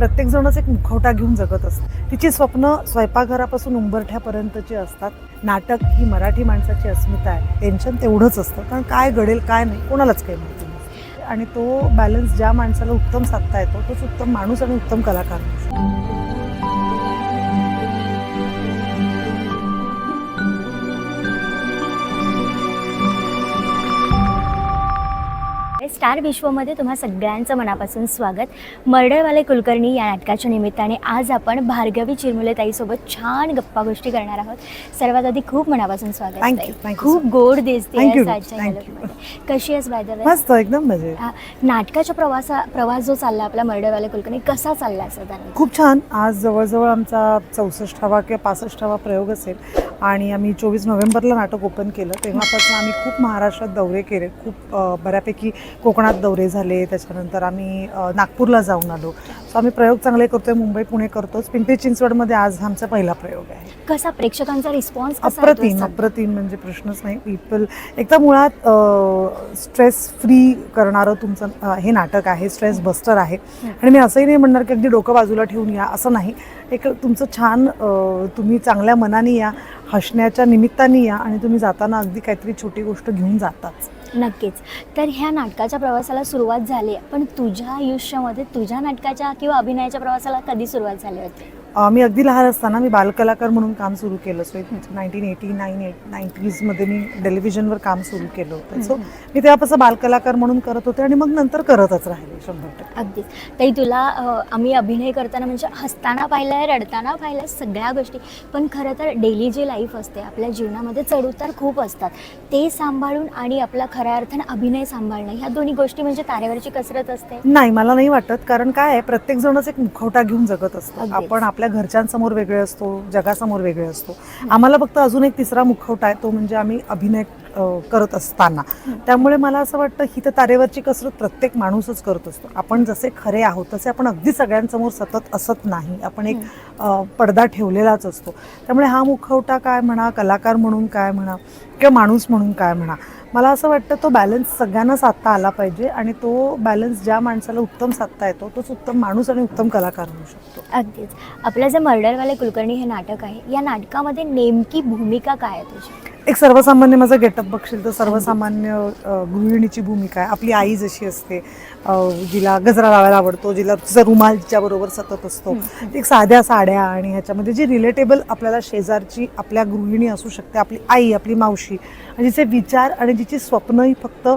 प्रत्येक जणच एक मुखवटा घेऊन जगत असते. तिची स्वप्न स्वयंपाकघरापासून उंबरठ्यापर्यंतची असतात. नाटक ही मराठी माणसाची अस्मिता आहे. टेन्शन तेवढंच असतं. कारण काय घडेल काय नाही कोणालाच काही माहिती नाही. आणि तो बॅलन्स ज्या माणसाला उत्तम साधता येतो तोच उत्तम माणूस आणि उत्तम कलाकार स्टार विश्वमध्ये तुम्हा सगळ्यांचं मनापासून स्वागत. मर्डरवाले कुलकर्णी या नाटकाच्या निमित्ताने आज आपण भार्गवी चिरमुले ताईसोबत छान गप्पा गोष्टी करणार आहोत. सर्वात आधी खूप मनापासून स्वागत खूप गोड दिसते. कशी आहेस मस्त एकदम नाटकाच्या प्रवासा प्रवास जो चालला आपला मर्डरवाले कुलकर्णी कसा चालला साधारण? खूप छान. आज जवळजवळ आमचा चौसष्टावा किंवा पासष्टावा प्रयोग असेल. आणि आम्ही चोवीस नोव्हेंबरला नाटक ओपन केलं. तेव्हापासून आम्ही खूप महाराष्ट्रात दौरे केले. खूप बऱ्यापैकी कोकणात दौरे झाले. त्याच्यानंतर आम्ही नागपूरला जाऊन आलो. सो आम्ही प्रयोग चांगले करतोय. मुंबई पुणे करतोच. पिंपरी चिंचवडमध्ये आज आमचा पहिला प्रयोग आहे. कसा प्रेक्षकांचा रिस्पॉन्स अप्रतिम? अप्रतिम म्हणजे प्रश्नच नाही. पीपल एक तर मुळात स्ट्रेस फ्री करणारं तुमचं हे नाटक आहे. स्ट्रेस बस्टर आहे. आणि मी असंही नाही म्हणणार की अगदी डोकं बाजूला ठेवून या. असं नाही. एक तुमचं छान तुम्ही चांगल्या मनाने या हसण्याच्या निमित्ताने या आणि तुम्ही जाताना अगदी काहीतरी छोटी गोष्ट घेऊन जाताच. नक्कीच. तर ह्या नाटकाच्या प्रवासाला सुरुवात झाली आहे. पण तुझ्या आयुष्यामध्ये तुझ्या नाटकाच्या किंवा अभिनयाच्या प्रवासाला कधी सुरुवात झाली होती? मी अगदी लहान असताना मी बालकलाकार म्हणून काम सुरू केलं. So nineteen eighty nine eight नाईन्टीजमध्ये मी टेलिव्हिजनवर काम सुरू केलं होतं. सो मी तेव्हापासून बालकलाकार म्हणून करत होते आणि मग नंतर करतच राहिले शंभर टक्के. अगदीच. ताई तुला आम्ही अभिनय करताना म्हणजे हसताना पाहिलंय रडताना पाहिलंय सगळ्या गोष्टी. पण खरं तर डेली जे लाईफ असते आपल्या जीवनामध्ये चढउतार खूप असतात. ते सांभाळून आणि आपला खऱ्या अर्थानं अभिनय सांभाळणं ह्या दोन्ही गोष्टी म्हणजे तारेवरची कसरत असते? नाही मला नाही वाटत. कारण काय आहे प्रत्येक जणच एक मुखवटा घेऊन जगत असतो. आपण आपल्या घरच्यांसमोर वेगळे असतो जगासमोर वेगळे असतो. आम्हाला फक्त अजून एक तिसरा मुखवटा आहे तो म्हणजे आम्ही अभिनय करत असताना. त्यामुळे मला असं वाटतं ही तर तारेवरची कसरत प्रत्येक माणूसच करत असतो. आपण जसे खरे आहोत तसे आपण अगदी सगळ्यांसमोर सतत असत नाही. आपण एक पडदा ठेवलेलाच असतो. त्यामुळे हा मुखवटा काय म्हणा कलाकार म्हणून काय म्हणा किंवा माणूस म्हणून काय म्हणा मला असं वाटतं तो बॅलन्स सगळ्यांना साधता आला पाहिजे आणि तो बॅलन्स ज्या माणसाला उत्तम साधता येतो तोच उत्तम माणूस आणि उत्तम कलाकार होऊ शकतो. अगदीच. आपलं जे मर्डरवाले कुलकर्णी हे नाटक आहे या नाटकामध्ये नेमकी भूमिका काय आहे तुझी? एक सर्वसामान्य माझं गेटअप बघशील तर सर्वसामान्य गृहिणीची भूमिका आहे. आपली आई जशी असते जिला गजरा लावायला आवडतो जिला तिचा रुमाल तिच्याबरोबर सतत असतो. एक साध्या साड्या आणि ह्याच्यामध्ये जी रिलेटेबल आपल्याला शेजारची आपल्या गृहिणी असू शकते आपली आई आपली मावशी आणि जिचे विचार आणि जिची स्वप्न ही फक्त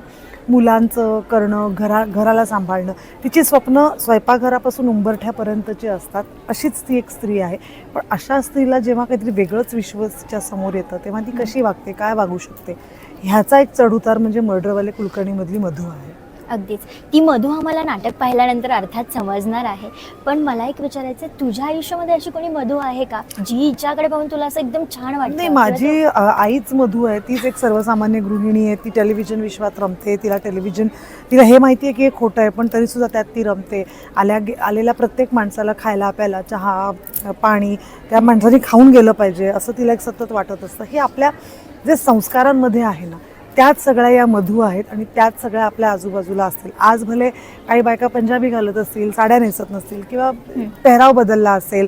मुलांचं करणं घरा घराला सांभाळणं तिची स्वप्न स्वयंपाकघरापासून उंबरठ्यापर्यंतची असतात अशीच ती एक स्त्री आहे. पण अशा स्त्रीला जेव्हा काहीतरी वेगळंच विश्वच्या समोर येतं तेव्हा ती कशी वागते काय वागू शकते? ह्याचा एक चढउतार म्हणजे मर्डरवाले कुलकर्णीमधली मधू आहे. अगदीच. ती मधू आम्हाला नाटक पाहिल्यानंतर अर्थात समजणार आहे. पण मला एक विचारायचं तुझ्या आयुष्यामध्ये अशी कोणी मधू आहे का? जी हिच्याकडे पाहून तुला असं एकदम छान वाटतं? नाही माझी अ, आईच मधू आहे. तीच एक सर्वसामान्य गृहिणी आहे. ती टेलिव्हिजन विश्वात रमते. तिला टेलिव्हिजन तिला हे माहिती आहे की हे खोटं आहे पण तरीसुद्धा त्यात ती रमते. आल्या गे- आलेल्या प्रत्येक माणसाला खायला प्यायला चहा अ, पाणी त्या माणसाने खाऊन गेलं पाहिजे असं तिला एक सतत वाटत असतं. हे आपल्या जे संस्कारांमध्ये आहे ना त्याच सगळ्या या मधू आहेत आणि त्याच सगळ्या आपल्या आजूबाजूला असतील. आज भले काही बायका पंजाबी घालत असतील साड्या नेसत नसतील किंवा पेहराव बदलला असेल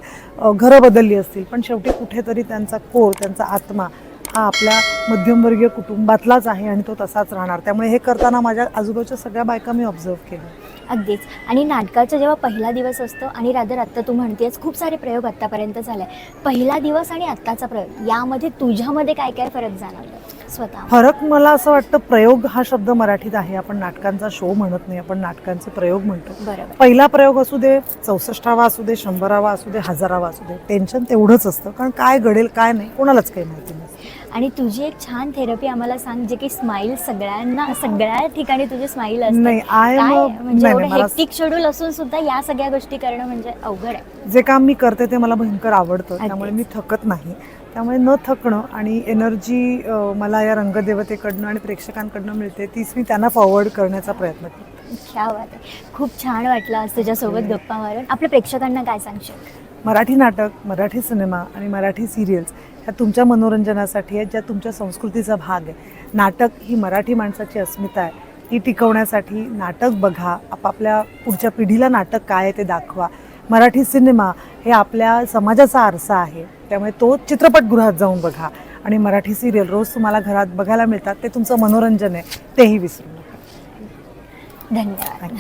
घरं बदलली असतील पण शेवटी कुठेतरी त्यांचा कोर त्यांचा आत्मा हा आपल्या मध्यमवर्गीय कुटुंबातलाच आहे आणि तो तसाच राहणार. त्यामुळे हे करताना माझ्या आजूबाजूच्या सगळ्या बायका मी ऑब्झर्व केल्या अगदीच. आणि नाटकाचा जेव्हा पहिला दिवस असतो आणि रादर आत्ता तू म्हणतेस खूप सारे प्रयोग आत्तापर्यंत झाले. पहिला दिवस आणि आत्ताचा प्रयोग यामध्ये तुझ्यामध्ये काय काय फरक जाणवलं? स्वतः. फरक मला असं वाटतं प्रयोग हा शब्द मराठीत आहे. आपण नाटकांचा शो म्हणत नाही आपण नाटकांचे प्रयोग म्हणतो. पहिला प्रयोग असू दे चौसष्टावा असू दे शंभरावा असू दे हजारावा असू दे टेन्शन तेवढंच असतं. कारण काय घडेल काय नाही कोणालाच काही माहिती नसतं आणि तुझी एक छान थेरपी आम्हाला सांग जे की स्माईल सगळ्यांना सगळ्या ठिकाणी तुझी स्माईल नाही म्हणजे नाही नाही, शेड्यूल असून सुद्धा या सगळ्या गोष्टी करणं म्हणजे अवघड आहे. जे काम मी करते ते मला भयंकर आवडतं. त्यामुळे मी थकत नाही. त्यामुळे न थकणं आणि एनर्जी मला या रंगदेवतेकडनं आणि प्रेक्षकांकडनं मिळते तीच मी त्यांना फॉरवर्ड करण्याचा प्रयत्न करते. क्या बात आहे. खूप छान वाटलं आज तुझ्यासोबत गप्पा मारून. आपल्या प्रेक्षकांना काय सांगशील? मराठी नाटक मराठी सिनेमा आणि मराठी सिरियल्स ह्या तुमच्या मनोरंजनासाठी आहेत ज्या तुमच्या संस्कृतीचा भाग आहे. नाटक ही मराठी माणसाची अस्मिता आहे. ती टिकवण्यासाठी नाटक बघा आपापल्या पुढच्या पिढीला नाटक काय आहे ते दाखवा. मराठी सिनेमा हे आपल्या समाजाचा आरसा आहे. त्यामुळे तो चित्रपटगृहात जाऊन बघा. आणि मराठी सिरियल रोज तुम्हाला घरात बघायला मिळतात. ते तुमचं मनोरंजन आहे. तेही विसरू नका. धन्यवाद.